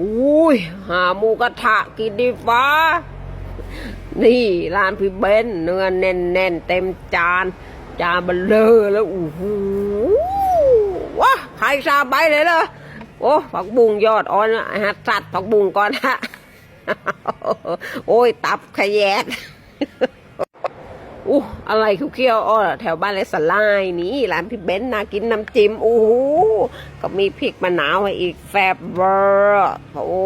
อุ้ยหาหมูกระทะกินดีฟ้า นี่ร้านพี่เบนเนื้อแน่นแน่นเต็มจาน จานเบลเลอแล้วโอ้โหว้าใครซาใบเลยเหรอโอ้ผักบุ้งยอดอ่อนอะหัดสัตว์ผักบุ้งก่อนฮะโอ้ยตับขยแยด อะไรเขี้ยวๆอ้อแถวบ้านเลสลายนี่ร้านพี่เบนซ์น่ากินน้ำจิ้มโอ้โหก็มีพริกมะนาวให้อีกแฟบเบอร์โอ้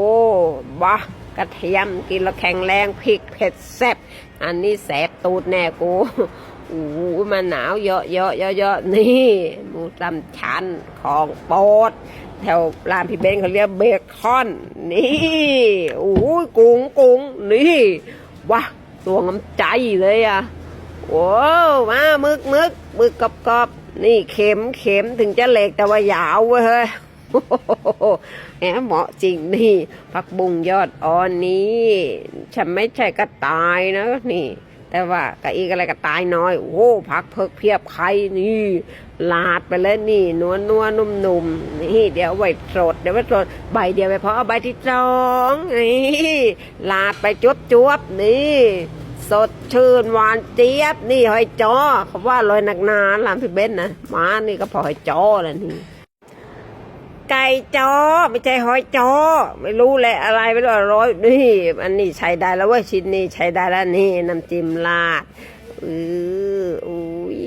บ้ากระเทียมกินแล้วแข็งแรงพริกเผ็ดแซ่บอันนี้แสบตูดแน่กูโอ้โหมะนาวเยอะเยอะเยอะเยอะนี่หมูตำชันของโปรดแถวร้านพี่เบนซ์เขาเรียกเบคอน นี่โอ้ยกุ้งกุ้งนี่ว้าตัวงำใจเลยอะ โอ้มามึกมึกมึกกรอบกรอบนี่เข็มเข็มถึงจะเหล็กแต่ว่ายาวเว้ยแหมเหมาะจริงนี่ผักบุ้งยอดอ่อนนี้ ฉันไม่ใช่กระต่ายนะนี่ แต่ว่ากะอีกอะไรกระต่ายน้อย โอ้ผักเพิกเพียบไข่นี่ ลาดไปเลยนี่นัวนัวนุ่มนุ่มนี่เดี๋ยวไว้สดเดี๋ยวไว้สดใบเดียวไปพอเอาใบที่สองนี่ลาดไปจวบจวบนี่ สดชื่นหวานเจี๊ยบ นี่หอยจอเขาว่าลอยหนักหนาลามพี่เบนนะหมานี่ก็พอหอยจอแหละนี่ไก่จอไม่ใช่หอยจอ ไม่รู้แหละอะไรไม่รู้ร่อยนี่อันนี้ใช้ได้แล้วเว่าชิ้นนี้ใช้ได้แล้วนี่น้ำจิ้มราดเอออุ้ย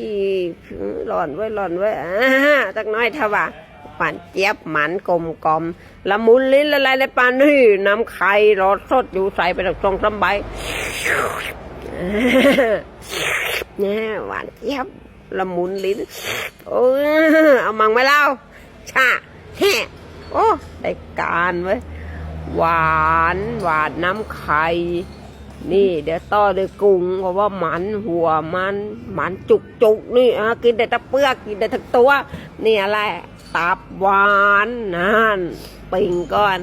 ร้อนไว้ยร้อนไว้อ่าตักน้อยเท่าว่าหวานเจี๊ยบหมันกลมกลมละมุนลิ้นละลายในปานนี่น้ำไข่รสสดอยู่ใส่ไปตรงสามใบ เนี่ยหวานเจี๊ยบละมุนลิ้นโอ้เอามังมาเล่าชาแฮโอ้ได้การเว้ยหวานหวานน้ำไข่นี่เดี๋ยวต่อด้วยกุ้งเพราะว่ามันหัวมันมันจุกจุกนี่อะกินได้ทั้งเปลือกกินได้ทั้งตัว นี่อะไร ตับหวานนั่นปิ่งก่อน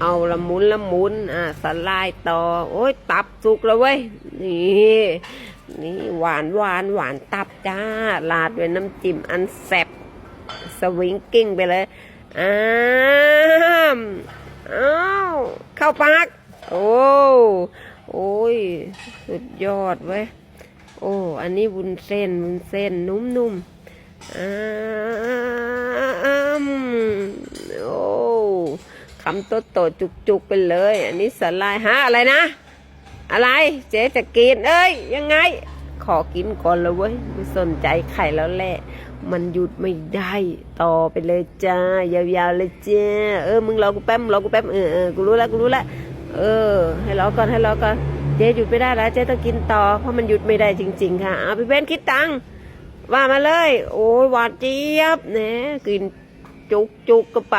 เอาละมุนละมุนอะสลายต่อ โอ้ยตับสุกแล้วเว้ย นี่ นี่หวานหวานหวานตับจ้าลาดด้วยน้ำจิ้มอันแซ่บสวิงกิ้งไปเลยอ้ามอ้าวเข้าปากโอ้โอ้ย สุดยอดเว้ย โอ้ อันนี้วุ้นเส้นวุ้นเส้นนุ่มๆอ้าม คำโตโตๆจุกๆไปเลย อันนี้สลายฮะอะไรนะ อะไร เจ๊จะกิน เอ้ย ยังไง ขอกินก่อนเลยเว้ย ไม่สนใจไข่แล้วแหละ มันหยุดไม่ได้ ต่อไปเลยจ้า ยาวๆเลยจ้า เออ มึงรอกูแป๊บมึงรอกูแป๊บเออเออกูรู้แล้วกูรู้แล้ว เออ ให้รอก่อนให้รอก่อน เจ๊หยุดไม่ได้แล้ว เจ๊ต้องกินต่อ เพราะมันหยุดไม่ได้จริง ๆ ค่ะเอาพี่เบนคิดตังค์ว่ามาเลย โอ้ยหวานเจี๊ยบเนี่ยกินจุกจุกก็ไป